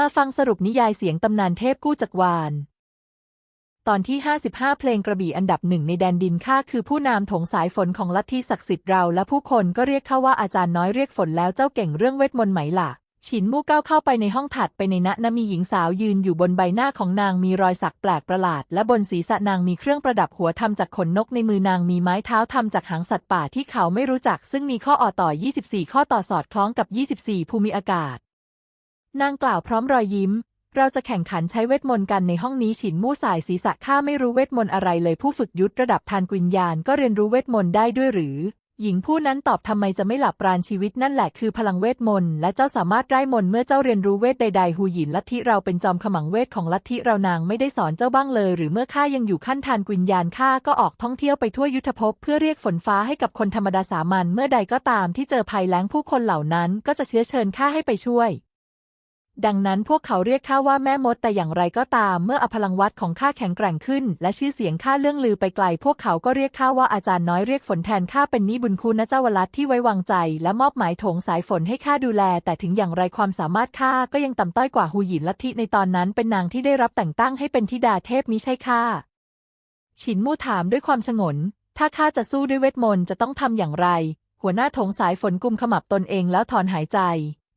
มาฟังสรุปนิยายเสียงตำนานเทพกู้จักรวาล ตอนที่ 55 เพลงกระบี่อันดับหนึ่งในแดนดินข้าคือผู้นามถงสายฝนของลัทธิศักดิ์สิทธิ์เราและผู้คนก็เรียกข้าว่าอาจารย์น้อยเรียกฝนแล้วเจ้าเก่งเรื่องเวทมนต์ไหมล่ะ ฉินมู่ก้าวเข้าไปในห้องถัดไปในณนะมีหญิงสาวยืนอยู่บนใบหน้าของนางมีรอยสักแปลกประหลาด และบนศีรษะนางมีเครื่องประดับหัวทำจากขนนกในมือนางมีไม้เท้าทำจากหางสัตว์ป่าที่เขาไม่รู้จัก ซึ่งมีข้ออ่อต่อ 24 ข้อต่อสอดคล้องกับ 24 ภูมิอากาศ นางกล่าวพร้อมรอยยิ้ม เราจะแข่งขันใช้เวทมนต์กันในห้องนี้ฉินมู่สายศีรษะข้าไม่รู้เวทมนต์อะไรเลยผู้ฝึกยุทธระดับทานกุญญาณก็เรียนรู้เวทมนต์ได้ด้วยหรือ หญิงผู้นั้นตอบทำไมจะไม่หลับปราณชีวิตนั่นแหละคือพลังเวทมนต์และเจ้าสามารถไร้มนต์เมื่อเจ้าเรียนรู้เวทใดๆหูหยินลัทธิเราเป็นจอมขมังเวทของลัทธิเรานางไม่ได้สอนเจ้าบ้างเลย หรือเมื่อข้ายังอยู่ขั้นทานกุญญาณข้าก็ออกท่องเที่ยวไปทั่วยุทธภพเพื่อเรียกฝนฟ้าให้กับคนธรรมดาสามัญเมื่อใดก็ตามที่เจอภัยแล้งผู้คนเหล่านั้น ก็จะเชื้อเชิญข้าให้ไปช่วย ดังนั้นพวกเขาเรียกข้าว่าแม่มดแต่อย่างไรก็ตาม เมื่ออพลังวัดของข้าแข็งแกร่งขึ้น และชื่อเสียงข้าเลื่องลือไปไกล พวกเขาก็เรียกข้าว่าอาจารย์น้อยเรียกฝนแทนข้าเป็นนิบุญคุณนะเจ้าวลัดที่ไว้วางใจ และมอบหมายโถงสายฝนให้ข้าดูแล แต่ถึงอย่างไรความสามารถข้าก็ยังต่ำต้อยกว่าฮูหยินลัทธิในตอนนั้นเป็นนางที่ได้รับแต่งตั้งให้เป็นธิดาเทพมิใช่ข้าฉินมู่ถามด้วยความฉงน ถ้าข้าจะสู้ด้วยเวทมนต์จะต้องทำอย่างไร หัวหน้าโถงสายฝนกุมขมับตนเองแล้วถอนหายใจ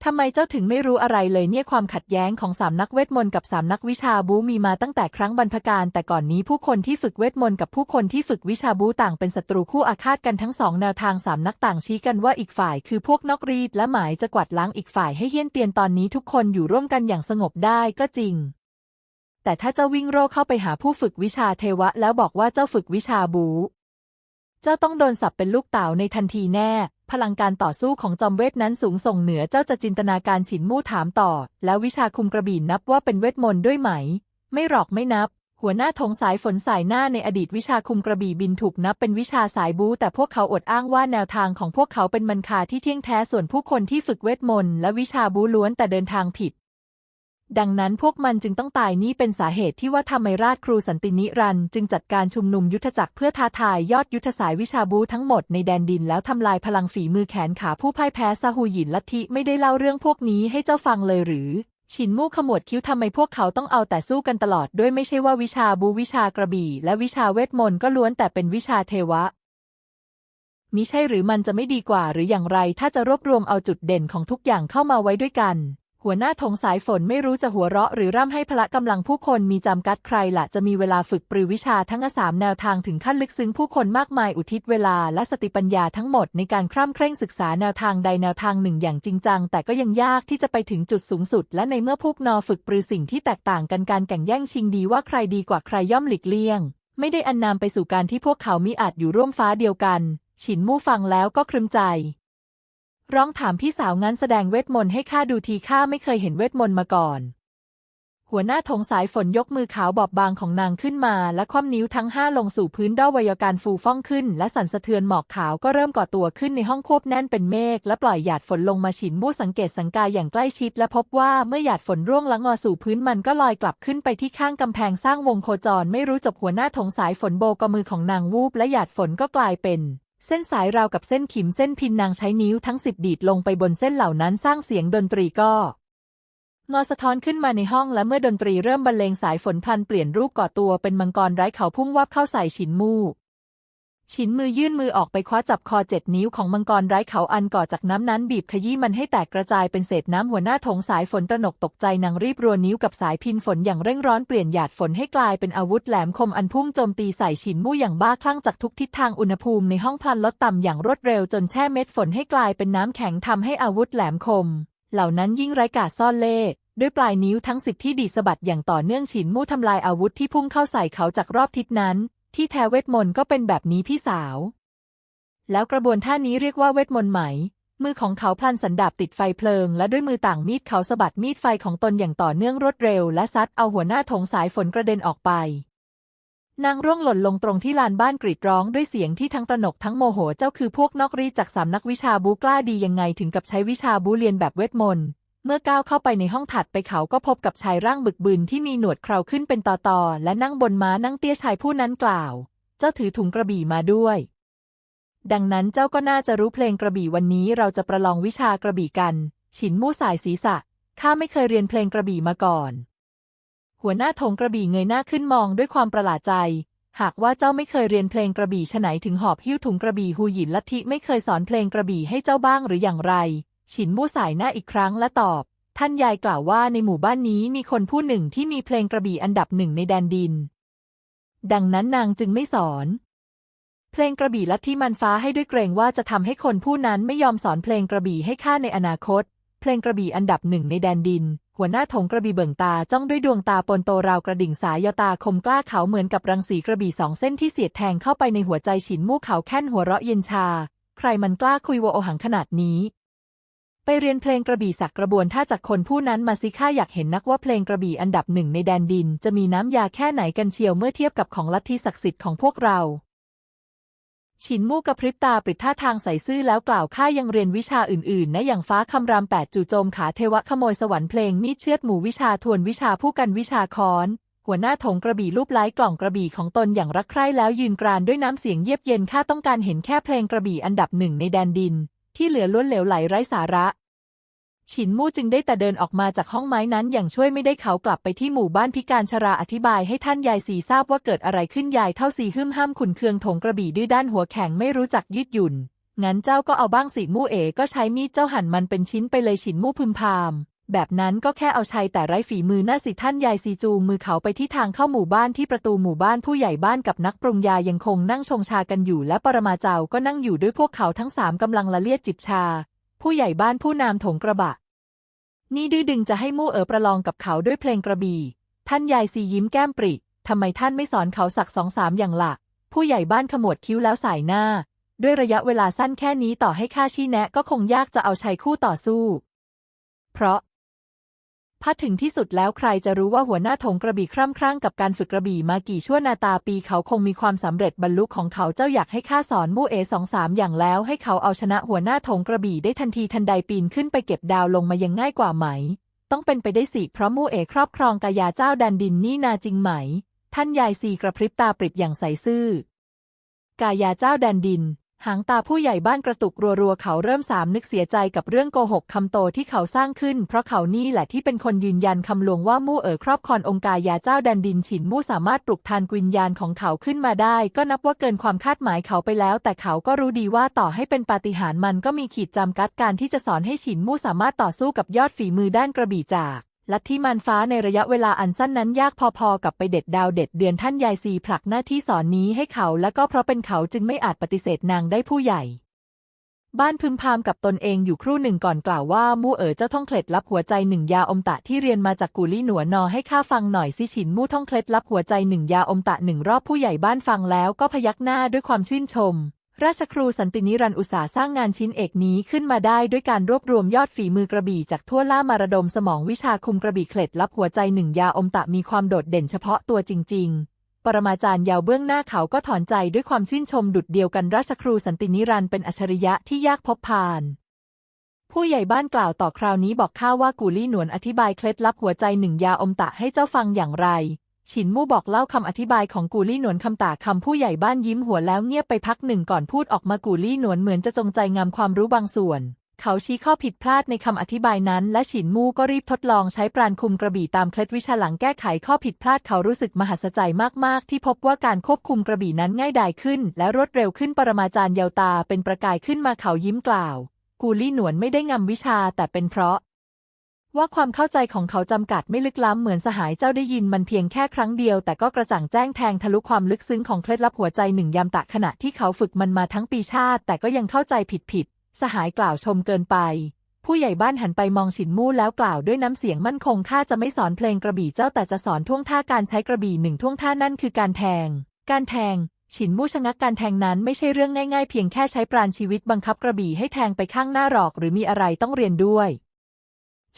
ทำไมเจ้าถึงไม่รู้อะไรเลยเนี่ยความขัดแย้งของสามนักเวทมนต์กับสามนักวิชาบูมีมาตั้งแต่ครั้งบรรพการแต่ก่อนนี้ผู้คนที่ฝึกเวทมนต์กับผู้คนที่ฝึกวิชาบูต่างเป็นศัตรูคู่อาฆาตกันทั้งสองแนวทางสามนักต่างชี้กันว่าอีกฝ่ายคือพวกนอกรีดและหมายจะกวาดล้างอีกฝ่ายให้เฮี้ยนเตียนตอนนี้ทุกคนอยู่ร่วมกันอย่างสงบได้ก็จริง แต่ถ้าเจ้าวิ่งโรคเข้าไปหาผู้ฝึกวิชาเทวะแล้วบอกว่าเจ้าฝึกวิชาบู เจ้าต้องโดนสับเป็นลูกเต๋าในทันทีแน่ พลังการต่อสู้ของจอมเวทนั้นสูงส่งเหนือเจ้าจะจินตนาการฉินมู่ถามต่อ แล้ววิชาคุมกระบี่นับว่าเป็นเวทมนต์ด้วยไหม ไม่หรอกไม่นับ หัวหน้าธงสายฝนสายหน้าในอดีตวิชาคุมกระบี่บินถูกนับเป็นวิชาสายบูแต่พวกเขาอดอ้างว่าแนวทางของพวกเขาเป็นมันคาที่เที่ยงแท้ส่วนผู้คนที่ฝึกเวทมนต์และวิชาบูล้วนแต่เดินทางผิด ดังนั้นพวกมันจึงต้องตายนี่เป็นสาเหตุที่ว่าทำไมราชครูสันตินิรันจึงจัดการชุมนุมยุทธจักรเพื่อท้าทายยอดยุทธสายวิชาบูทั้งหมดในแดนดินแล้วทำลายพลังฝีมือแขนขาผู้พ่ายแพ้ซาฮูหยินลัทธิไม่ได้เล่าเรื่องพวกนี้ให้เจ้าฟังเลยหรือฉินมู่ขมวดคิ้วทำไมพวกเขาต้องเอาแต่สู้กันตลอดด้วยไม่ใช่ว่าวิชาบูวิชากระบี่ และวิชาเวทมนต์ก็ล้วนแต่เป็นวิชาเทวะมิใช่หรือมันจะไม่ดีกว่าหรืออย่างไรถ้าจะรวบรวมเอาจุดเด่นของทุกอย่างเข้ามาไว้ด้วยกัน หัวหน้าธงสายฝนไม่รู้จะหัวเราะหรือร่ำให้พละกำลังผู้คนมีจำกัดใครละจะมีเวลาฝึกปรือวิชาทั้งสามแนวทางถึงขั้นลึกซึ้งผู้คนมากมายอุทิศเวลาและสติปัญญาทั้งหมดในการคร่ำเคร่งศึกษาแนวทางใดแนวทางหนึ่งอย่างจริงจัง แต่ก็ยังยากที่จะไปถึงจุดสูงสุด และในเมื่อพวกนอฝึกปรือสิ่งที่แตกต่างกันการแข่งแย่งชิงดีว่าใครดีกว่าใครย่อมหลีกเลี่ยง ไม่ได้อันนำไปสู่การที่พวกเขามิอาจอยู่ร่วมฟ้าเดียวกันฉินมู่ฟังแล้วก็ครึมใจ ร้องถามพี่สาวงั้นแสดงเวทมนต์ให้ข้าดูทีข้าไม่เคยเห็นเวทมนต์มาก่อน หัวหน้าธงสายฝนยกมือขาวบอบบางของนางขึ้นมา และคว่ำนิ้วทั้งห้าลงสู่พื้นด้อวัยการฟูฟ่องขึ้น และสั่นสะเทือนหมอกขาวก็เริ่มก่อตัวขึ้นในห้องควบแน่นเป็นเมฆและปล่อยหยาดฝนลงมาฉินมู่สังเกตสังกายอย่างใกล้ชิด และพบว่าเมื่อหยาดฝนร่วงละงอสู่พื้นมันก็ลอยกลับขึ้นไปที่ข้างกำแพงสร้างวงโคจรไม่รู้จบหัวหน้าธงสายฝนโบกมือของนางวูบและหยาดฝนก็กลายเป็น เส้นสายราวกับเส้นขิมเส้นพินนางใช้นิ้วทั้งสิบดีดลงไปบนเส้นเหล่านั้นสร้างเสียงดนตรีก็งอสะท้อนขึ้นมาในห้องและเมื่อดนตรีเริ่มบรรเลงสายฝนพลันเปลี่ยนรูปก่อตัวเป็นมังกรไร้เขาพุ่งวับเข้าใส่ฉินมู่ ฉินมือยื่นมือออกไปคว้าจับคอเจ็ดนิ้วของมังกรไร้เขาอันก่อจากน้ำนั้นบีบขยี้มันให้แตกกระจายเป็นเศษน้ำหัวหน้าถงสายฝนตระหนกตกใจนางรีบรัวนิ้วกับสายพินฝนอย่างเร่งร้อนเปลี่ยนหยาดฝนให้กลายเป็นอาวุธแหลมคมอันพุ่งโจมตีใส่ฉินมู่อย่างบ้าคลั่งจากทุกทิศทางอุณหภูมิในห้องพลันลดต่ำอย่างรวดเร็วจนแช่เม็ดฝนให้กลายเป็นน้ำแข็งทำให้อาวุธแหลมคม เหล่านั้นยิ่งไร้กาจซ่อนเล่ด้วยปลายนิ้วทั้งสิบที่ดีสะบัดอย่างต่อเนื่องฉินมู่ทำลายอาวุธที่พุ่งเข้าใส่เขาจากรอบทิศนั้น ที่แท้เวทมนต์ก็เป็นแบบนี้พี่สาว แล้วกระบวนท่านี้เรียกว่าเวทมนต์ไหม มือของเขาพลันสันดาบติดไฟเพลิง และด้วยมือต่างมีดเขาสะบัดมีดไฟของตนอย่างต่อเนื่องรวดเร็ว และซัดเอาหัวหน้าถงสายฝนกระเด็นออกไป นางร่วงหล่นลงตรงที่ลานบ้านกรีดร้องด้วยเสียงที่ทั้งตระหนกทั้งโมโหเจ้าคือพวกนอกรีจากสามนักวิชาบูกล้าดียังไงถึงกับใช้วิชาบูเรียนแบบเวทมนต์ เมื่อก้าวเข้าไปในห้องถัดไปเขาก็พบกับชายร่างบึกบึนที่มีหนวดเคราขึ้นเป็นตอตอและนั่งบนม้านั่งเตี้ยชายผู้นั้นกล่าว เจ้าถือถุงกระบี่มาด้วย ดังนั้นเจ้าก็น่าจะรู้เพลงกระบี่วันนี้เราจะประลองวิชากระบี่กัน ฉินมู่สายศีรษะข้าไม่เคยเรียนเพลงกระบี่มาก่อน หัวหน้าธงกระบี่เงยหน้าขึ้นมองด้วยความประหลาดใจ หากว่าเจ้าไม่เคยเรียนเพลงกระบี่ฉไหนถึงหอบหิ้วถุงกระบี่ฮูหยินลัทธิไม่เคยสอนเพลงกระบี่ให้เจ้าบ้างหรืออย่างไร ฉินมู่สายหน้าอีกครั้งและตอบ ท่านยายกล่าวว่าในหมู่บ้านนี้มีคนผู้หนึ่งที่มีเพลงกระบี่อันดับหนึ่งในแดนดิน ดังนั้นนางจึงไม่สอน เพลงกระบี่ลัทธิมันฟ้าให้ด้วยเกรงว่าจะทำให้คนผู้นั้นไม่ยอมสอนเพลงกระบี่ให้ข้าในอนาคต เพลงกระบี่อันดับหนึ่งในแดนดิน หัวหน้าถงกระบี่เบิ่งตาจ้องด้วยดวงตาปนโตราวกระดิ่งสายยตาคมกล้าเขาเหมือนกับรังสีกระบี่สองเส้นที่เสียดแทงเข้าไปในหัวใจฉินมู่เขาแค่นหัวเราะเย็นชา ใครมันกล้าคุยโวโอหังขนาดนี้ ไปเรียนเพลงกระบี่สักกระบวนท่าจากคนผู้นั้นมาสิข้าอยากเห็นนักว่าเพลงกระบี่อันดับหนึ่งในแดนดิน จะมีน้ำยาแค่ไหนกันเชียวเมื่อเทียบกับของลัทธิศักดิ์สิทธิ์ของพวกเราฉินมู่กระพริบตาปริดท่าทางใส่ซื่อแล้วกล่าวข้ายังเรียนวิชาอื่นๆนะอย่างฟ้าคำรามแปดจู่โจมขาเทวะขโมยสวรรค์เพลงมีดเชือดหมูวิชาทวนวิชาผู้กันวิชาค้อน หัวหน้าถงกระบี่รูปไล้กล่องกระบี่ของตนอย่างรักใคร่แล้วยืนกรานด้วยน้ำเสียงเยียบเย็นข้าต้องการเห็นแค่เพลงกระบี่อันดับหนึ่งในแดนดิน ที่เหลือล้วนเหลวไหลไร้สาระ ฉินมู่จึงได้แต่เดินออกมาจากห้องไม้นั้นอย่างช่วยไม่ได้เขากลับไปที่หมู่บ้านพิการชราอธิบายให้ท่านยายสีทราบว่าเกิดอะไรขึ้นยายเท่าสีหึ่มห้ามขุนเคืองถงกระบี่ดื้อด้านหัวแข็งไม่รู้จักยืดหยุ่นงั้นเจ้าก็เอาบ้างสิมู่เอ๋ก็ใช้มีดเจ้าหั่นมันเป็นชิ้นไปเลยฉินมู่พึมพาม แบบนั้นก็แค่เอาชัยแต่ไร้ฝีมือหน้าสิท่านยายซีจูมือเขาไปที่ทางเข้าหมู่บ้านที่ประตูหมู่บ้านผู้ใหญ่บ้านกับนักปรุงยายังคงนั่งชงชากันอยู่และปรมาจ้าก็นั่งอยู่ด้วยพวกเขาทั้งสามกำลังละเลียดจิบชา ผู้ใหญ่บ้านผู้นามถงกระบะ นี่ดื้อดึงจะให้มู่เอ๋อประลองกับเขาด้วยเพลงกระบี่ ท่านยายซียิ้มแก้มปริทำไมท่านไม่สอนเขาสักสองสามอย่างละผู้ใหญ่บ้านขมวดคิ้วแล้วสายหน้า ด้วยระยะเวลาสั้นแค่นี้ต่อให้ข้าชี้แนะก็คงยากจะเอาชัยคู่ต่อสู้ เพราะ พัดถึงที่สุดแล้วใครจะรู้ว่าหัวหน้าถงกระบี่คร่ำครั่งกับการฝึกกระบี่มากี่ชั่วนาตาปีเขาคงมีความสำเร็จบรรลุของเขาเจ้าอยากให้ข้าสอนมู่เอสองสามอย่างแล้วให้เขาเอาชนะหัวหน้าถงกระบี่ได้ทันทีทันใดปีนขึ้นไปเก็บดาวลงมายังง่ายกว่าไหม ต้องเป็นไปได้สิเพราะมู่เอครอบครองกายาเจ้าแดนดินนี่นาจริงไหม ท่านยายซีกระพริบตาปริบอย่างใสซื่อกายาเจ้าแดนดิน หางตาผู้ใหญ่บ้านกระตุกรัวๆ เขาเริ่มสามนึกเสียใจกับเรื่องโกหกคำโตที่เขาสร้างขึ้น เพราะเขานี่แหละที่เป็นคนยืนยันคำลวงว่ามู่เอ๋อครอบครององค์กายาเจ้าแดนดินฉินมู่สามารถปลุกทานวิญญาณของเขาขึ้นมาได้ ก็นับว่าเกินความคาดหมายเขาไปแล้ว แต่เขาก็รู้ดีว่าต่อให้เป็นปาฏิหาริย์มันก็มีขีดจำกัดการที่จะสอนให้ฉินมู่สามารถต่อสู้กับยอดฝีมือด้านกระบี่จาก ลัทธิมันฟ้าในระยะเวลาอันสั้นนั้นยากพอๆ กับไปเด็ดดาวเด็ดเดือนท่านยายซีผลักหน้าที่สอนนี้ให้เขาและก็เพราะเป็นเขาจึงไม่อาจปฏิเสธนางได้ผู้ใหญ่ บ้านพึมพำกับตนเองอยู่ครู่หนึ่งก่อนกล่าวว่ามู่เอ๋อเจ้าท่องเคล็ดลับหัวใจหนึ่งยาอมตะที่เรียนมาจากกูลี่หนัวนอให้ข้าฟังหน่อยสิฉินมู่ท่องเคล็ดลับหัวใจหนึ่งยาอมตะหนึ่งรอบผู้ใหญ่บ้านฟังแล้วก็พยักหน้าด้วยความชื่นชม ราชครูสันตินิรันดร์อุตสาห์สร้างงานชิ้นเอกนี้ขึ้นมาได้ด้วยการรวบรวมยอดฝีมือกระบี่จากทั่วล่ามารดมสมองวิชาคุมกระบี่เคล็ดลับหัวใจหนึ่งยาอมตะมีความโดดเด่นเฉพาะตัวจริง ๆ ปรมาจารย์ยาวเบื้องหน้าเขาก็ถอนใจด้วยความชื่นชมดุดเดียวกันราชครูสันตินิรันดร์เป็นอัจฉริยะที่ยากพบผ่าน ผู้ใหญ่บ้านกล่าวต่อคราวนี้บอกข้าว่ากูลี่หนวนอธิบายเคล็ดลับหัวใจหนึ่งยาอมตะให้เจ้าฟังอย่างไร ฉินมู่บอกเล่าคำอธิบายของกูลี่หนวนคำตาคำผู้ใหญ่บ้านยิ้มหัวแล้วเงียบไปพักหนึ่งก่อนพูดออกมากูลี่หนวนเหมือนจะจงใจงามความรู้บางส่วน เขาชี้ข้อผิดพลาดในคำอธิบายนั้น และฉินมู่ก็รีบทดลองใช้ปราณคุมกระบี่ตามเคล็ดวิชาหลังแก้ไขข้อผิดพลาดเขารู้สึกมหัศจรรย์มาก ๆ ที่พบว่าการควบคุมกระบี่นั้นง่ายดายขึ้น และรวดเร็วขึ้นปรมาจารย์เยาวตาเป็นประกายขึ้นมาเขายิ้มกล่าว กูลี่หนวนไม่ได้งำวิชาแต่เป็นเพราะ ว่าความเข้าใจของเขาจำกัดไม่ลึกล้ำเหมือนสหายเจ้าได้ยินมันเพียงแค่ครั้งเดียว แต่ก็กระจ่างแจ้งแทงทะลุความลึกซึ้งของเคล็ดลับหัวใจหนึ่งยามตะขณะที่เขาฝึกมันมาทั้งปีชาติ แต่ก็ยังเข้าใจผิดผิดสหายกล่าวชมเกินไป ผู้ใหญ่บ้านหันไปมองฉินมู่แล้วกล่าวด้วยน้ำเสียงมั่นคงข้าจะไม่สอนเพลงกระบี่เจ้าแต่จะสอนท่วงท่าการใช้กระบี่หนึ่งท่วงท่านั่นคือการแทง การแทงฉินมู่ชะงักการแทงนั้นไม่ใช่เรื่องง่ายๆ เพียงแค่ใช้ปราณชีวิตบังคับกระบี่ให้แทงไปข้างหน้าหรอก หรือมีอะไรต้องเรียนด้วย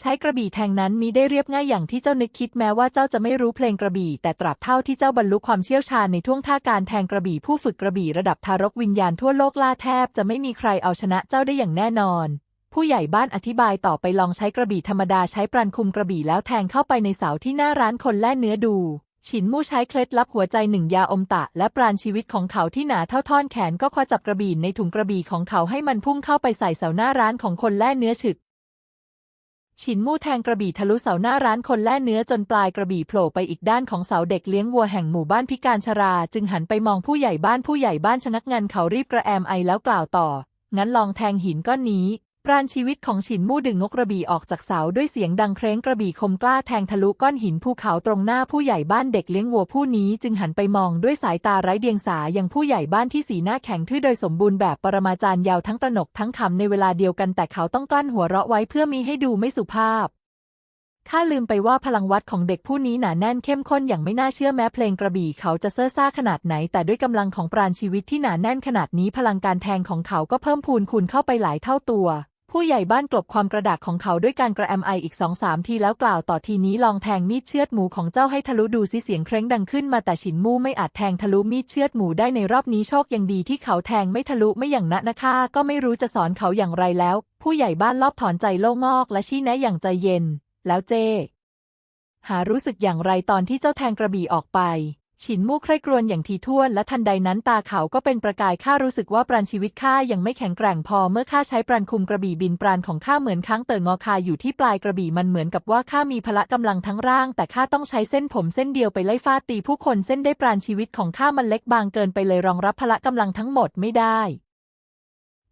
ใช้กระบี่แทงนั้นมีได้เรียบง่ายอย่างที่เจ้านึกคิดแม้ว่าเจ้าจะไม่รู้เพลงกระบี่ แต่ตราบเท่าที่เจ้าบรรลุความเชี่ยวชาญในท่วงท่าการแทงกระบี่ผู้ฝึกกระบี่ระดับทารกวิญญาณทั่วโลกล่าแทบจะไม่มีใครเอาชนะเจ้าได้อย่างแน่นอน ผู้ใหญ่บ้านอธิบายต่อไปลองใช้กระบี่ธรรมดาใช้ปรันคุมกระบี่แล้วแทงเข้าไปในเสาที่หน้าร้านคนแล่เนื้อดูฉินมู่ใช้เคล็ดลับหัวใจหนึ่งยาอมตะ และปราณชีวิตของเขาที่หนาเท่าท่อนแขนก็คว้าจับกระบี่ในถุงกระบี่ของเขาให้มันพุ่งเข้าไปใส่เสาหน้าร้านของคนแล่เนื้อฉึก ฉินมู่แทงกระบี่ทะลุเสาหน้าร้านคนแล่เนื้อจนปลายกระบี่โผล่ไปอีกด้านของเสาเด็กเลี้ยงวัวแห่งหมู่บ้านพิการชรา จึงหันไปมองผู้ใหญ่บ้านผู้ใหญ่บ้านชะงักงานเขารีบกระแอมไอแล้วกล่าวต่อ งั้นลองแทงหินก้อนนี้ ราณชีวิตของฉินมู่ดึงงกกระบี่ออกจากเสาด้วยเสียงดังเคร้งกระบี่คมกล้าแทงทะลุก้อนหินภูเขาตรงหน้าผู้ใหญ่บ้านเด็กเลี้ยงวัวผู้นี้จึงหันไปมองด้วยสายตาไร้เดียงสาอยังผู้ใหญ่บ้านที่สีหน้าแข็งทื่อโดยสมบูรณ์แบบปรมาจารย์ยาวทั้งตระหนกทั้งขำในเวลาเดียวกันแต่เขาต้องกลั้นหัวเราะไว้เพื่อมีให้ดูไม่สุภาพข้าลืมไปว่าพลังวัดของเด็กผู้นี้หนาแน่นเข้มข้นอย่างไม่น่าเชื่อแม้เพลงกระบี่เขาจะเซ่อซ่าขนาดไหน แต่ด้วยกำลังของปราณชีวิตที่หนาแน่นขนาดนี้พลังการแทงของเขาก็เพิ่มพูนคูณเข้าไปหลายเท่าตัว ผู้ใหญ่บ้านกลบความกระดากของเขาด้วยการกระแอมไออีกสองสามทีแล้วกล่าวต่อทีนี้ลองแทงมีดเชือดหมูของเจ้าให้ทะลุดูสิเสียงเคร้งดังขึ้นมาแต่ฉินมู่ไม่อาจแทงทะลุมีดเชือดหมูได้ในรอบนี้โชคยังดีที่เขาแทงไม่ทะลุไม่อย่างนั้นนะคะก็ไม่รู้จะสอนเขาอย่างไรแล้ว ผู้ใหญ่บ้านรอบถอนใจโล่งอกและชี้แนะอย่างใจเย็น แล้วเจ หารู้สึกอย่างไรตอนที่เจ้าแทงกระบี่ออกไป ฉินมู่ใคร่ครวญอย่างทีท่วนและทันใดนั้นตาเขาก็เป็นประกายข้ารู้สึกว่าปราณชีวิตข้ายังไม่แข็งแกร่งพอเมื่อข้าใช้ปราณคุมกระบี่บินปราณของข้าเหมือนค้างเต่งอคาอยู่ที่ปลายกระบี่มันเหมือนกับว่าข้ามีพละกำลังทั้งร่าง แต่ข้าต้องใช้เส้นผมเส้นเดียวไปไล่ฟาดตีผู้คนเส้นได้ปราณชีวิตของข้ามันเล็กบางเกินไปเลยรองรับพละกำลังทั้งหมดไม่ได้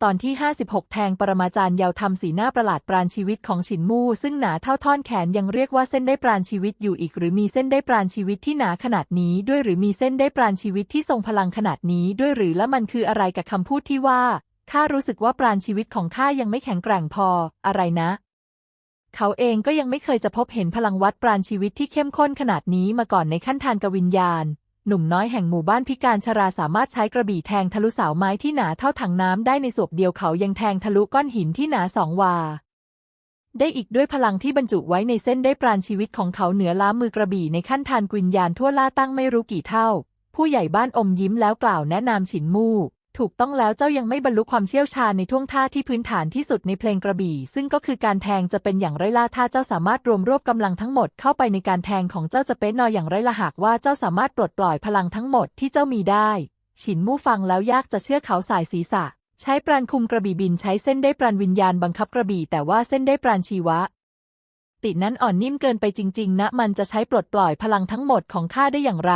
ตอนที่ 56 แทงปรมาจารย์ยาวทำสีหน้าประหลาดปราณชีวิตของฉินมู่ซึ่งหนาเท่าท่อนแขนยังเรียกว่าเส้นได้ปราณชีวิตอยู่อีก หรือมีเส้นได้ปราณชีวิตที่หนาขนาดนี้ด้วยหรือมีเส้นได้ปราณชีวิตที่ทรงพลังขนาดนี้ด้วยหรือและมันคืออะไรกับคำพูดที่ว่าข้ารู้สึกว่าปราณชีวิตของข้ายังไม่แข็งแกร่งพอ อะไรนะ เขาเองก็ยังไม่เคยจะพบเห็นพลังวัดปราณชีวิตที่เข้มข้นขนาดนี้มาก่อนในขั้นทานกวิญญาณ หนุ่มน้อยแห่งหมู่บ้านพิการชราสามารถใช้กระบี่แทงทะลุเสาไม้ที่หนาเท่าถังน้ำได้ในสวบเดียวเขายังแทงทะลุก้อนหินที่หนาสองวา ได้อีกด้วยพลังที่บรรจุไว้ในเส้นได้ปราณชีวิตของเขาเหนือล้ามือกระบี่ในขั้นทานกุญญาณทั่วล่าตั้งไม่รู้กี่เท่า ผู้ใหญ่บ้านอมยิ้มแล้วกล่าวแนะนำฉินมู่ ถูกต้องแล้วเจ้ายังไม่บรรลุความเชี่ยวชาญในท่วงท่าที่พื้นฐานที่สุดในเพลงกระบี่ ซึ่งก็คือการแทงจะเป็นอย่างไรล่ะถ้าเจ้าสามารถรวมรวบกำลังทั้งหมดเข้าไปในการแทงของเจ้าจะเป็นนออย่างไรล่ะหากว่าเจ้าสามารถปลดปล่อยพลังทั้งหมดที่เจ้ามีได้ ฉินมู่ฟังแล้วยากจะเชื่อเขาสายศีรษะ ใช้ปราณคุมกระบี่บินใช้เส้นได้ปราณวิญญาณบังคับกระบี่แต่ว่าเส้นได้ปราณชีวะ ตินั้นอ่อนนิ่มเกินไปจริง ๆ นะ มันจะใช้ปลดปล่อยพลังทั้งหมดของข้าได้อย่างไร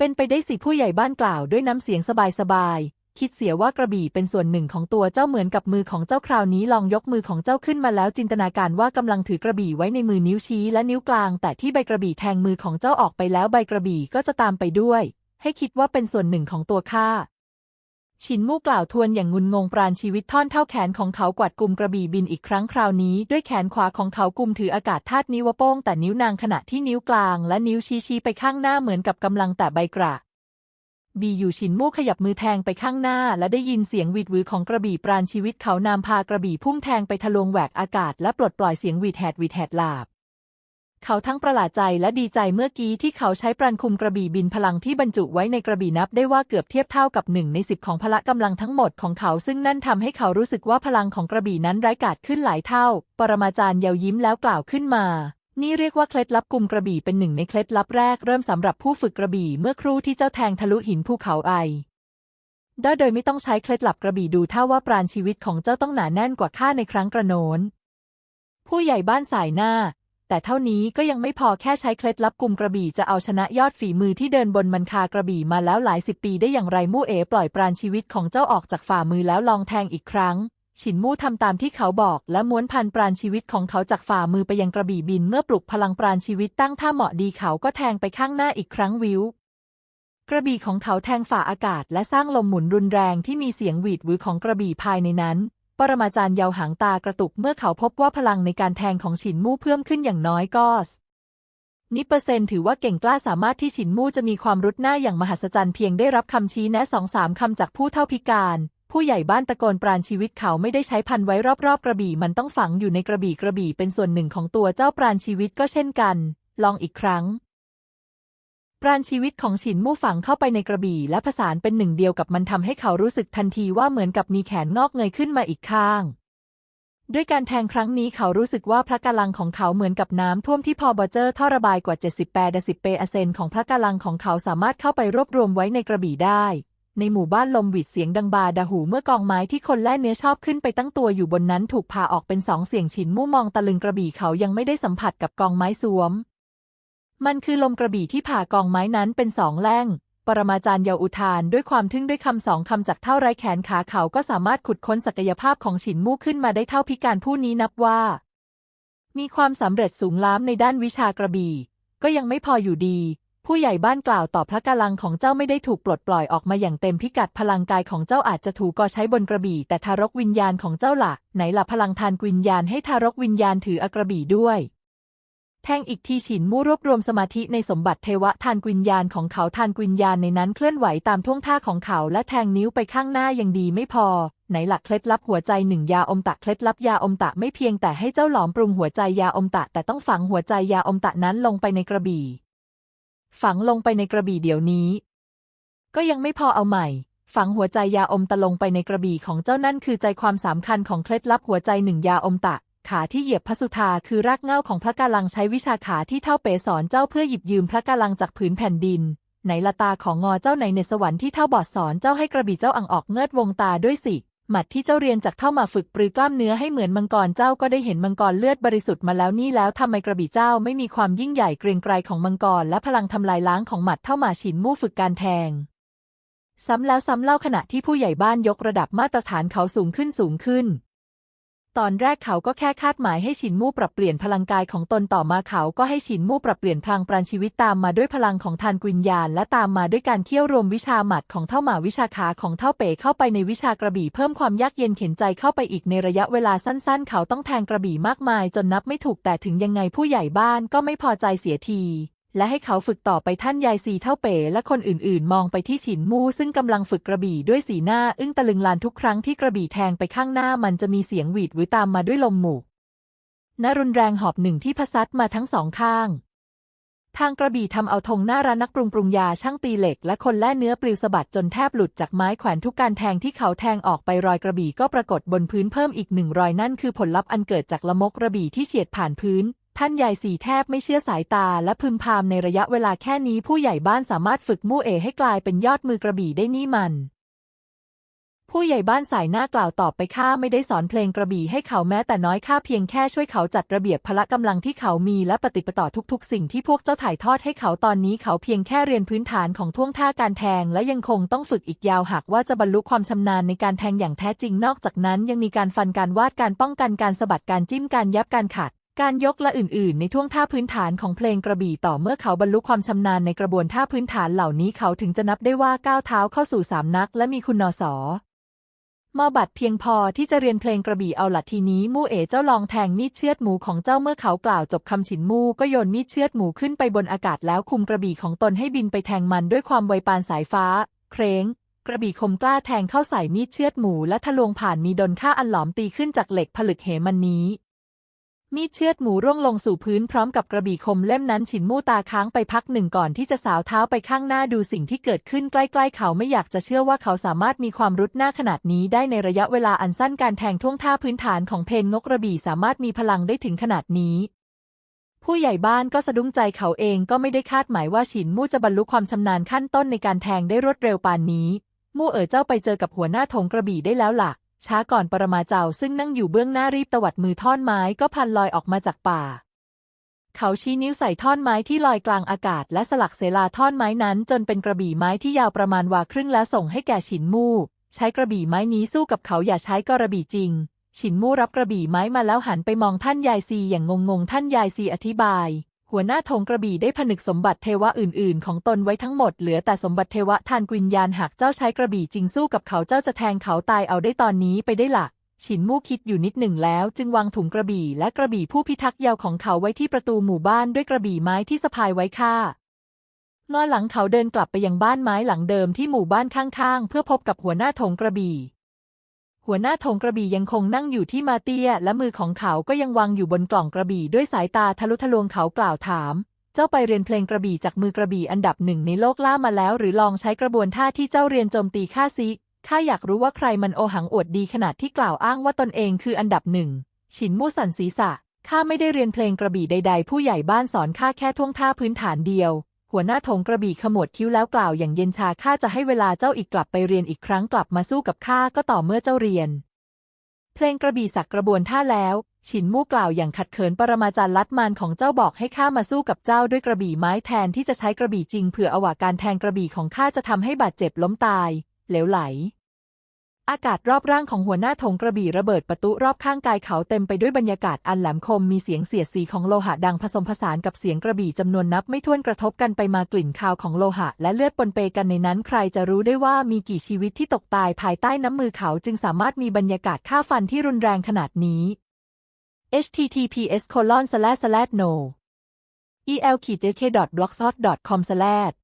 เป็นไปได้สิผู้ใหญ่บ้านกล่าวด้วยน้ำเสียงสบายๆ คิดเสียว่ากระบี่เป็นส่วนหนึ่งของตัวเจ้าเหมือนกับมือของเจ้าคราวนี้ลองยกมือของเจ้าขึ้นมาแล้วจินตนาการว่ากำลังถือกระบี่ไว้ในมือนิ้วชี้และนิ้วกลาง แต่ที่ใบกระบี่แทงมือของเจ้าออกไปแล้วใบกระบี่ก็จะตามไปด้วย ให้คิดว่าเป็นส่วนหนึ่งของตัวข้า ฉินมู่กล่าวทวนอย่างงุนงงปราณชีวิตท่อนเท่าแขนของเขากวาดกลุ่มกระบี่บินอีกครั้งคราวนี้ ด้วยแขนขวาของเขากุมถืออากาศธาตุนิ้วโป้งแต่นิ้วนางขณะที่นิ้วกลาง และนิ้วชี้ชี้ไปข้างหน้าเหมือนกับกำลังแต่ใบกระบีอยู่ฉินมู่ขยับมือแทงไปข้างหน้า และได้ยินเสียงหวีดหวือของกระบี่ปราณชีวิตเขานามพากระบี่พุ่งแทงไปทะลวงแหวกอากาศและปลดปล่อยเสียงหวีดแหดหวีดแหดหลาบ เขาทั้งประหลาดใจและดีใจเมื่อกี้ที่เขาใช้ปราณคุมกระบี่บินพลังที่บรรจุไว้ในกระบี่นับได้ว่าเกือบเทียบเท่ากับหนึ่งในสิบของพละกำลังทั้งหมดของเขา ซึ่งนั่นทำให้เขารู้สึกว่าพลังของกระบี่นั้นร้ายกาจขึ้นหลายเท่า ปรมาจารย์เยายิ้มแล้วกล่าวขึ้นมา นี่เรียกว่าเคล็ดลับกุมกระบี่เป็นหนึ่งในเคล็ดลับแรกเริ่มสำหรับผู้ฝึกกระบี่เมื่อครู่ที่เจ้าแทงทะลุหินภูเขาไอได้โดยไม่ต้องใช้เคล็ดลับกระบี่ดูท่าว่าปราณชีวิตของเจ้าต้องหนาแน่นกว่าข้าในครั้งกระโน้นผู้ใหญ่บ้านสายหน้า แต่เท่านี้ก็ยังไม่พอแค่ใช้เคล็ดลับกลุ่มกระบี่จะเอาชนะยอดฝีมือที่เดินบนมันคากระบี่มาแล้วหลายสิบปีได้อย่างไรมู่เอ๋ปล่อยปราณชีวิตของเจ้าออกจากฝ่ามือแล้วลองแทงอีกครั้ง ฉินมู่ทำตามที่เขาบอกและม้วนพันปราณชีวิตของเขาจากฝ่ามือไปยังกระบี่บินเมื่อปลุกพลังปราณชีวิตตั้งท่าเหมาะดีเขาก็แทงไปข้างหน้าอีกครั้งวิวกระบี่ของเขาแทงฝ่าอากาศและสร้างลมหมุนรุนแรงที่มีเสียงหวีดหวือของกระบี่ภายในนั้น ปรมาจารย์เยาหางตากระตุกเมื่อเขาพบว่าพลังในการแทงของฉินมู่เพิ่มขึ้นอย่างน้อยก็สนิเปอร์เซนถือว่าเก่งกล้าสามารถที่ฉินมู่จะมีความรุดหน้าอย่างมหัศจรรย์เพียงได้รับคำชี้แนะสองสามคำจากผู้เท่าพิการ ผู้ใหญ่บ้านตะโกนปราณชีวิตเขาไม่ได้ใช้พันไว้รอบๆ กระบี่มันต้องฝังอยู่ในกระบี่กระบี่เป็นส่วนหนึ่งของตัวเจ้าปราณชีวิตก็เช่นกัน ลองอีกครั้ง ปราณชีวิตของฉินมู่ฝังเข้าไปในกระบี่และผสานเป็นหนึ่งเดียวกับมันทำให้เขารู้สึกทันทีว่าเหมือนกับมีแขนงอกเงยขึ้นมาอีกข้าง ด้วยการแทงครั้งนี้เขารู้สึกว่าพระกำลังของเขาเหมือนกับน้ำท่วมที่พอบอเจอร์ท่อระบายกว่า 70แปดสิบเปอร์เซนต์ของพระกำลังของเขาสามารถเข้าไปรวบรวมไว้ในกระบี่ได้ ในหมู่บ้านลมหวิดเสียงดังบาดาหูเมื่อกองไม้ที่คนแล่เนื้อชอบขึ้นไปตั้งตัวอยู่บนนั้นถูกพาออกเป็นสองเสียงฉินมู่มองตะลึงกระบี่เขายังไม่ได้สัมผัสกับกองไม้สวม มันคือลมกระบี่ที่ผ่ากองไม้นั้นเป็นสองแล่ง ปรมาจารย์เยาอุทานด้วยความทึ่งด้วยคำสองคำจากเท่าไรแขนขาเขาก็สามารถขุดค้นศักยภาพของฉินมู่ขึ้นมาได้เท่าพิการผู้นี้นับว่า มีความสำเร็จสูงล้ำในด้านวิชากระบี่ ก็ยังไม่พออยู่ดี ผู้ใหญ่บ้านกล่าวต่อพระกาลังของเจ้าไม่ได้ถูกปลดปล่อยออกมาอย่างเต็มพิกัดพลังกายของเจ้าอาจจะถูกก่อใช้บนกระบี่ แต่ทารกวิญญาณของเจ้าล่ะไหนล่ะพลังทานวิญญาณให้ทารกวิญญาณถืออกระบี่ด้วย แทงอีกทีฉินมู่รวบรวมสมาธิในสมบัติเทวะทานวิญญาณของเขาทานวิญญาณในนั้นเคลื่อนไหวตามท่วงท่าของเขาและแทงนิ้วไปข้างหน้ายังดีไม่พอ ไหนหลักเคล็ดลับหัวใจหนึ่งยาอมตะเคล็ดลับยาอมตะไม่เพียงแต่ให้เจ้าหลอมปรุงหัวใจยาอมตะแต่ต้องฝังหัวใจยาอมตะนั้นลงไปในกระบี่ ฝังลงไปในกระบี่เดี๋ยวนี้ ก็ยังไม่พอเอาใหม่ฝังหัวใจยาอมตะลงไปในกระบี่ของเจ้านั่นคือใจความสำคัญของเคล็ดลับหัวใจหนึ่งยาอมตะ ขาที่เหยียบพระสุธาคือรากเหง้าของพระกาลังใช้วิชาขาที่เท่าเป๋สอนเจ้าเพื่อหยิบยืมพระกาลังจากผืนแผ่นดินไหนละตาของงอเจ้าไหนในสวรรค์ที่เท่าบอดสอนเจ้าให้กระบี่เจ้าอังออกเงิดวงตาด้วยสิ หมัดที่เจ้าเรียนจากเท่ามาฝึกปรือกล้ามเนื้อให้เหมือนมังกรเจ้าก็ได้เห็นมังกรเลือดบริสุทธิ์มาแล้วนี่แล้วทำไมกระบี่เจ้าไม่มีความยิ่งใหญ่เกรียงไกรของมังกรและพลังทำลายล้างของหมัดเท่ามาฉินมู่ฝึกการแทง ซ้ำแล้วซ้ำเล่าขณะที่ผู้ใหญ่บ้านยกระดับมาตรฐานเขาสูงขึ้นสูงขึ้น ตอนแรกเขาก็แค่คาดหมายให้ฉินมู่ปรับเปลี่ยนพลังกายของตนต่อมาเขาก็ให้ฉินมู่ปรับเปลี่ยนพลังปราณชีวิตตามมาด้วยพลังของทานกุญญาณและตามมาด้วยการเคี่ยวรวมวิชาหมัดของเท่าหมาวิชาขาของเท่าเป๋เข้าไปในวิชากระบี่เพิ่มความยากเย็นเข็นใจเข้าไปอีกในระยะเวลาสั้นๆ เขาต้องแทงกระบี่มากมาย จนนับไม่ถูกแต่ถึงยังไงผู้ใหญ่บ้านก็ไม่พอใจเสียที และให้เขาฝึกต่อไปท่านยายซีเท่าเป๋และคนอื่นๆ มองไปที่ฉินมู่ซึ่งกำลังฝึกกระบี่ด้วยสีหน้าอึ้งตะลึงลานทุกครั้งที่กระบี่แทงไปข้างหน้ามันจะมีเสียงหวีดหวือตามมาด้วยลมหมู่นรุนแรงหอบหนึ่งที่พซัดมาทั้งสองข้าง ทางกระบี่ทำเอาธงหน้าร้านนักปรุงปรุงยาช่างตีเหล็ก และคนแล่เนื้อปลิวสะบัดจนแทบหลุดจากไม้แขวนทุกการแทงที่เขาแทงออกไปรอยกระบี่ก็ปรากฏบนพื้นเพิ่มอีกหนึ่งรอยนั่นคือผลลัพธ์อันเกิดจากละมกกระบี่ที่เฉียดผ่านพื้น ท่านใหญ่สีแทบไม่เชื่อสายตาและพึมพำในระยะเวลาแค่นี้ผู้ใหญ่บ้านสามารถฝึกมู่เอให้กลายเป็นยอดมือกระบี่ได้นี่มัน ผู้ใหญ่บ้านสายหน้ากล่าวตอบไปข้าไม่ได้สอนเพลงกระบี่ให้เขาแม้แต่น้อยข้าเพียงแค่ช่วยเขาจัดระเบียบพละกำลังที่เขามีและปฏิปต่อทุกๆ สิ่งที่พวกเจ้าถ่ายทอดให้เขาตอนนี้เขาเพียงแค่เรียนพื้นฐานของท่วงท่าการแทง และยังคงต้องฝึกอีกยาวหากว่าจะบรรลุความชำนาญในการแทงอย่างแท้จริงนอกจากนั้นยังมีการฟันการวาดการป้องกันการสะบัดการจิ้มการยับการขัด การยกและอื่นๆ ในท่วงท่าพื้นฐานของเพลงกระบี่ต่อเมื่อเขาบรรลุความชำนาญในกระบวนท่าพื้นฐานเหล่านี้เขาถึงจะนับได้ว่าก้าวเท้าเข้าสู่สามนัก และมีคุณนสมอบัตรเพียงพอที่จะเรียนเพลงกระบี่เอาละทีนี้มู่เอ๋เจ้าลองแทงมีดเชือดหมูของเจ้าเมื่อเขากล่าวจบคำฉินมู่ก็โยนมีดเชือดหมูขึ้นไปบนอากาศแล้วคุมกระบี่ของตนให้บินไปแทงมันด้วยความไวปานสายฟ้า เคร้งกระบี่คมกล้าแทงเข้าใส่มีดเชือดหมูและทะลวงผ่านมีดนค่าอันหลอมตีขึ้นจากเหล็กผลึกเหมันนี้ มีดเชือดหมูร่วงลงสู่พื้นพร้อมกับกระบี่คมเล่มนั้นฉินมู่ตาค้างไปพักหนึ่งก่อนที่จะสาวเท้าไปข้างหน้าดูสิ่งที่เกิดขึ้นใกล้ๆ เขาไม่อยากจะเชื่อว่าเขาสามารถมีความรุดหน้าขนาดนี้ได้ในระยะเวลาอันสั้นการแทงท่วงท่าพื้นฐานของเพนงกกระบี่สามารถมีพลังได้ถึงขนาดนี้ ผู้ใหญ่บ้านก็สะดุ้งใจเขาเองก็ไม่ได้คาดหมายว่าฉินมู่จะบรรลุความชำนาญขั้นต้นในการแทงได้รวดเร็วปานนี้ มู่เอ๋อเจ้าไปเจอกับหัวหน้าธงกระบี่ได้แล้วล่ะ ช้าก่อนปรมาเจ้าซึ่งนั่งอยู่เบื้องหน้ารีบตวัดมือท่อนไม้ก็พันลอยออกมาจากป่า เขาชี้นิ้วใส่ท่อนไม้ที่ลอยกลางอากาศ และสลักเสลาท่อนไม้นั้น จนเป็นกระบี่ไม้ที่ยาวประมาณวาครึ่งแล้วส่งให้แก่ฉินมู่ ใช้กระบี่ไม้นี้สู้กับเขาอย่าใช้กระบี่จริง ฉินมู่รับกระบี่ไม้มาแล้วหันไปมองท่านยายซีอย่างงงๆท่านยายซีอธิบาย หัวหน้าธงกระบี่ได้ผนึกสมบัติเทวะอื่น ๆ ของตนไว้ทั้งหมดเหลือแต่สมบัติเทวะทานกุญญาณหากเจ้าใช้กระบี่จริงสู้กับเขาเจ้าจะแทงเขาตายเอาได้ตอนนี้ไปได้หลักฉินมู่คิดอยู่นิดหนึ่งแล้ว จึงวางถุงกระบี่และกระบี่ผู้พิทักษ์ยาวของเขาไว้ที่ประตูหมู่บ้านด้วยกระบี่ไม้ที่สะพายไว้ค่างอหลังเขาเดินกลับไปยังบ้านไม้หลังเดิมที่หมู่บ้านข้างๆ เพื่อพบกับหัวหน้าธงกระบี่ หัวหน้าธงกระบี่ยังคงนั่งอยู่ที่มาเตียและมือของเขาก็ยังวางอยู่บนกล่องกระบี่ด้วยสายตาทะลุทะลวงเขากล่าวถาม เจ้าไปเรียนเพลงกระบี่จากมือกระบี่อันดับหนึ่งในโลกล่ามาแล้ว หรือลองใช้กระบวนท่าที่เจ้าเรียนโจมตีข้าซิข้าอยากรู้ว่าใครมันโอหังอวดดีขนาดที่กล่าวอ้างว่าตนเองคืออันดับหนึ่งฉินมู่สันศีรษะข้าไม่ได้เรียนเพลงกระบี่ใด ๆ ผู้ใหญ่บ้านสอนข้าแค่ท่วงท่าพื้นฐานเดียว หัวหน้าถงกระบี่ขมวดคิ้วแล้วกล่าวอย่างเย็นชาข้าจะให้เวลาเจ้าอีกกลับไปเรียนอีกครั้งกลับมาสู้กับข้าก็ต่อเมื่อเจ้าเรียน เพลงกระบี่สักกระบวนท่าแล้ว ฉินมู่กล่าวอย่างขัดเขินปรมาจารย์ลัดมานของเจ้าบอกให้ข้ามาสู้กับเจ้าด้วยกระบี่ไม้แทนที่จะใช้กระบี่จริงเผื่ออวาการแทงกระบี่ของข้าจะทำให้บาดเจ็บล้มตาย เหลวไหล อากาศรอบร่างของหัวหน้าธงกระบี่ระเบิดประตุรอบข้างกายเขาเต็มไปด้วยบรรยากาศอันแหลมคมมีเสียงเสียดสีของโลหะดังผสมผสานกับเสียงกระบี่จำนวนนับไม่ถ้วนกระทบกันไปมากลิ่นคาวของโลหะ และเลือดปนเปกันในนั้นใครจะรู้ได้ว่ามีกี่ชีวิตที่ตกตายภายใต้น้ำมือเขาจึงสามารถมีบรรยากาศฆ่าฟันที่รุนแรงขนาดนี้ https colon slash slash no el k blogspot com slash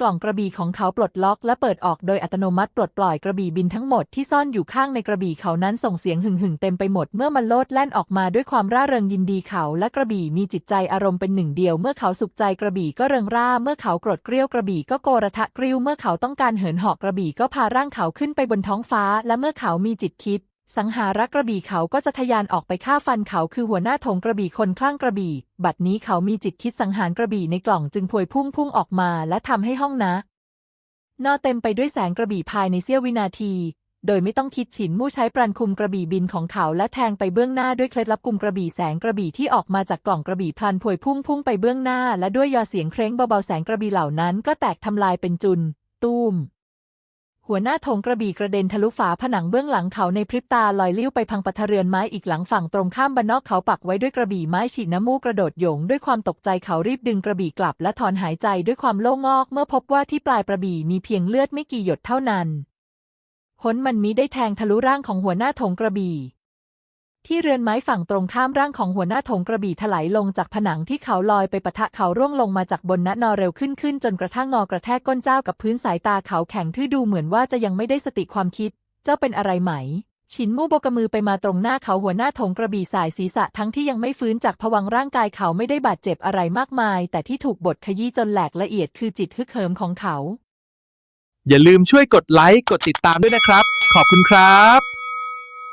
กล่องกระบี่ของเขาปลดล็อกและเปิดออกโดยอัตโนมัติปลดปล่อยกระบี่บินทั้งหมดที่ซ่อนอยู่ข้างในกระบี่เขานั้นส่งเสียงหึ่งหึ่งๆเต็มไปหมดเมื่อมันโลดแล่นออกมาด้วยความร่าเริงยินดีเขาและกระบี่มีจิตใจอารมณ์เป็นหนึ่งเดียว เมื่อเขาสุขใจกระบี่ก็เริงร่า เมื่อเขาโกรธเกรี้ยวกระบี่ก็โกระทะกริ้วเมื่อเขาต้องการเหินหาะกระบี่ก็พาร่างเขาขึ้นไปบนท้องฟ้า และเมื่อเขามีจิตคิด สังหารักกระบี่เขาก็จะทะยานออกไปฆ่าฟันเขาคือหัวหน้าถงกระบี่คนคลั่งกระบี่ บัดนี้เขามีจิตคิดสังหารกระบี่ในกล่องจึงพวยพุ่งพุ่งออกมาและทำให้ห้องนะนอเต็มไปด้วยแสงกระบี่ภายในเสี้ยววินาที โดยไม่ต้องคิดฉินมู่ใช้ปรันคุมกระบี่บินของเขาและแทงไปเบื้องหน้าด้วยเคล็ดลับกุมกระบี่แสงกระบี่ที่ออกมาจากกล่องกระบี่พลันพวยพุ่งพุ่งไปเบื้องหน้าและด้วยยอเสียงเคร้งเบาๆแสงกระบี่เหล่านั้นก็แตกทำลายเป็นจุน ตูม หัวหน้าธงกระบี่กระเด็นทะลุฝาผนังเบื้องหลังเขาในพริบตาลอยลิ้วไปพังปะทะเรือนไม้อีกหลังฝั่งตรงข้ามบนนอกเขาปักไว้ด้วยกระบี่ไม้ฉีดน้ำมูกกระโดดโยงด้วยความตกใจเขารีบดึงกระบี่กลับและถอนหายใจด้วยความโล่งอก เมื่อพบว่าที่ปลายกระบี่มีเพียงเลือดไม่กี่หยดเท่านั้นหนมันมิได้แทงทะลุร่างของหัวหน้าธงกระบี่ ที่เรือนไม้ฝั่งตรงข้ามร่างของหัวหน้าธงกระบี่ถลายลงจากผนังที่เขาลอยไปปะทะเขาร่วงลงมาจากบนณนอเร็วขึ้นขึ้นจนกระทั่งงอกระแทกก้นเจ้ากับพื้นสายตาเขาแข็งทื่อดูเหมือนว่าจะยังไม่ได้สติความคิด เจ้าเป็นอะไรไหม ชินมู่โบกมือไปมาตรงหน้าเขาหัวหน้าธงกระบี่สายศีรษะทั้งที่ยังไม่ฟื้นจากผวังร่างกายเขาไม่ได้บาดเจ็บอะไรมากมาย แต่ที่ถูกบดขยี้จนแหลกละเอียดคือจิตฮึกเหิมของเขา อย่าลืมช่วยกดไลค์กดติดตามด้วยนะครับ ขอบคุณครับ